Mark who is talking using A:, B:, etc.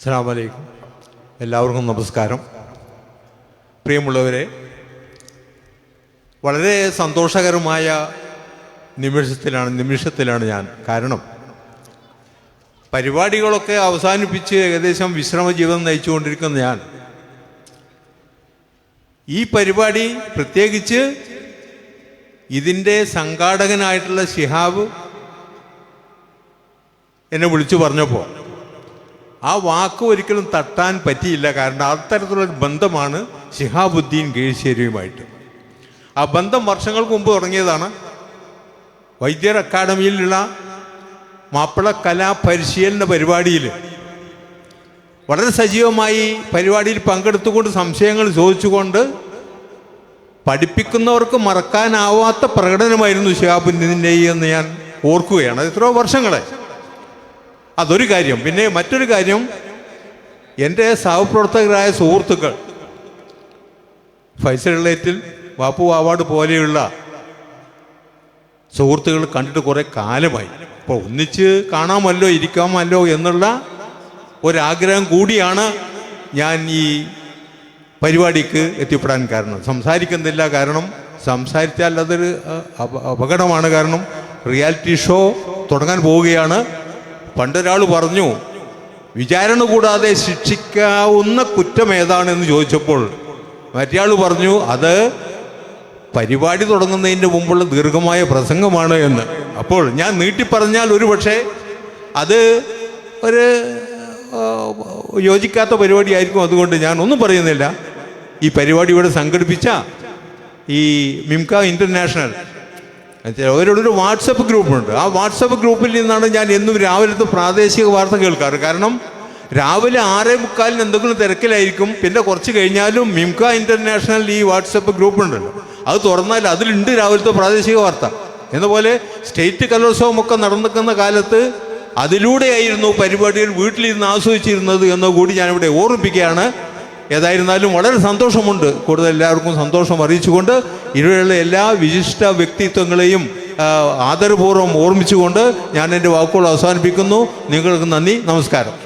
A: അസ്സാം എല്ലാവർക്കും നമസ്കാരം. പ്രിയമുള്ളവരെ വളരെ സന്തോഷകരമായ നിമിഷത്തിലാണ് നിമിഷത്തിലാണ് ഞാൻ. കാരണം പരിപാടികളൊക്കെ അവസാനിപ്പിച്ച് ഏകദേശം വിശ്രമ ജീവിതം നയിച്ചുകൊണ്ടിരിക്കുന്ന ഞാൻ. ഈ പരിപാടി പ്രത്യേകിച്ച് ഇതിന്റെ സംഘാടകനായിട്ടുള്ള ശിഹാബ് എന്നെ വിളിച്ചു പറഞ്ഞപ്പോൾ ആ വാക്ക് ഒരിക്കലും തട്ടാൻ പറ്റിയില്ല. കാരണം അത്തരത്തിലുള്ളൊരു ബന്ധമാണ് ശിഹാബുദ്ദീൻ കീഴ്ശ്ശേരിയുമായിട്ട് ആ ബന്ധം വർഷങ്ങൾക്ക് മുമ്പ് തുടങ്ങിയതാണ്. വൈദ്യർ അക്കാഡമിയിലുള്ള മാപ്പിള കലാ പരിശീലന പരിപാടിയിൽ. വളരെ സജീവമായി പരിപാടിയിൽ പങ്കെടുത്തുകൊണ്ട് സംശയങ്ങൾ ചോദിച്ചുകൊണ്ട് പഠിപ്പിക്കുന്നവർക്ക് മറക്കാനാവാത്ത പ്രകടനമായിരുന്നു ശിഹാബുദ്ദീന്റെ എന്ന് ഞാൻ ഓർക്കുകയാണ്. എത്രയോ വർഷങ്ങളെ അതൊരു കാര്യം. പിന്നെ മറ്റൊരു കാര്യം എന്റെ സഹപ്രവർത്തകരായ സുഹൃത്തുക്കൾ ഫൈസൽ റിലേറ്റിൽ വാപ്പു അവാർഡ് പോലെയുള്ള സുഹൃത്തുക്കൾ കണ്ടിട്ട് കുറേ കാലമായി. അപ്പോൾ ഒന്നിച്ച് കാണാമല്ലോ ഇരിക്കാമല്ലോ എന്നുള്ള ഒരാഗ്രഹം കൂടിയാണ് ഞാൻ ഈ പരിപാടിക്ക് എത്തിപ്പെടാൻ കാരണം. സംസാരിക്കുന്നില്ല കാരണം സംസാരിച്ചാൽ അതൊരു അപകടമാണ് കാരണം റിയാലിറ്റി ഷോ തുടങ്ങാൻ പോവുകയാണ്. പണ്ടൊരാൾ പറഞ്ഞു വിചാരണ കൂടാതെ ശിക്ഷിക്കാവുന്ന കുറ്റം ഏതാണെന്ന് ചോദിച്ചപ്പോൾ മറ്റയാൾ പറഞ്ഞു അത് പരിപാടി തുടങ്ങുന്നതിന് മുമ്പുള്ള ദീർഘമായ പ്രസംഗമാണ് എന്ന്. അപ്പോൾ ഞാൻ നീട്ടി പറഞ്ഞാൽ ഒരു പക്ഷേ അത് ഒരു യോജിക്കാത്ത പരിപാടിയായിരിക്കും. അതുകൊണ്ട് ഞാൻ ഒന്നും പറയുന്നില്ല. ഈ പരിപാടി ഇവിടെ സംഘടിപ്പിച്ച ഈ മിംക ഇന്റർനാഷണൽ അവരോടൊരു വാട്സപ്പ് ഗ്രൂപ്പുണ്ട്. ആ വാട്സപ്പ് ഗ്രൂപ്പിൽ നിന്നാണ് ഞാൻ എന്നും രാവിലത്തെ പ്രാദേശിക വാർത്ത കേൾക്കാറ്. കാരണം രാവിലെ ആറേ മുക്കാലിന് എന്തെങ്കിലും തിരക്കിലായിരിക്കും. പിന്നെ കുറച്ച് കഴിഞ്ഞാലും മിംക ഇന്റർനാഷണൽ ഈ വാട്സപ്പ് ഗ്രൂപ്പ് ഉണ്ടല്ലോ അത് തുറന്നാൽ അതിലുണ്ട് രാവിലത്തെ പ്രാദേശിക വാർത്ത. എന്നപോലെ സ്റ്റേറ്റ് കലോത്സവമൊക്കെ നടന്നിക്കുന്ന കാലത്ത് അതിലൂടെയായിരുന്നു പരിപാടികൾ വീട്ടിലിരുന്ന് ആസ്വദിച്ചിരുന്നത് എന്ന് കൂടി ഞാനിവിടെ ഓർമ്മിപ്പിക്കുകയാണ്. ഏതായിരുന്നാലും വളരെ സന്തോഷമുണ്ട്. കൂടുതൽ എല്ലാവർക്കും സന്തോഷം അറിയിച്ചുകൊണ്ട് ഇവിടെയുള്ള എല്ലാ വിശിഷ്ട വ്യക്തിത്വങ്ങളെയും ആദരപൂർവം ഓർമ്മിച്ചുകൊണ്ട് ഞാൻ എന്റെ വാക്കുകൾ അവസാനിപ്പിക്കുന്നു. നിങ്ങൾക്ക് നന്ദി നമസ്കാരം.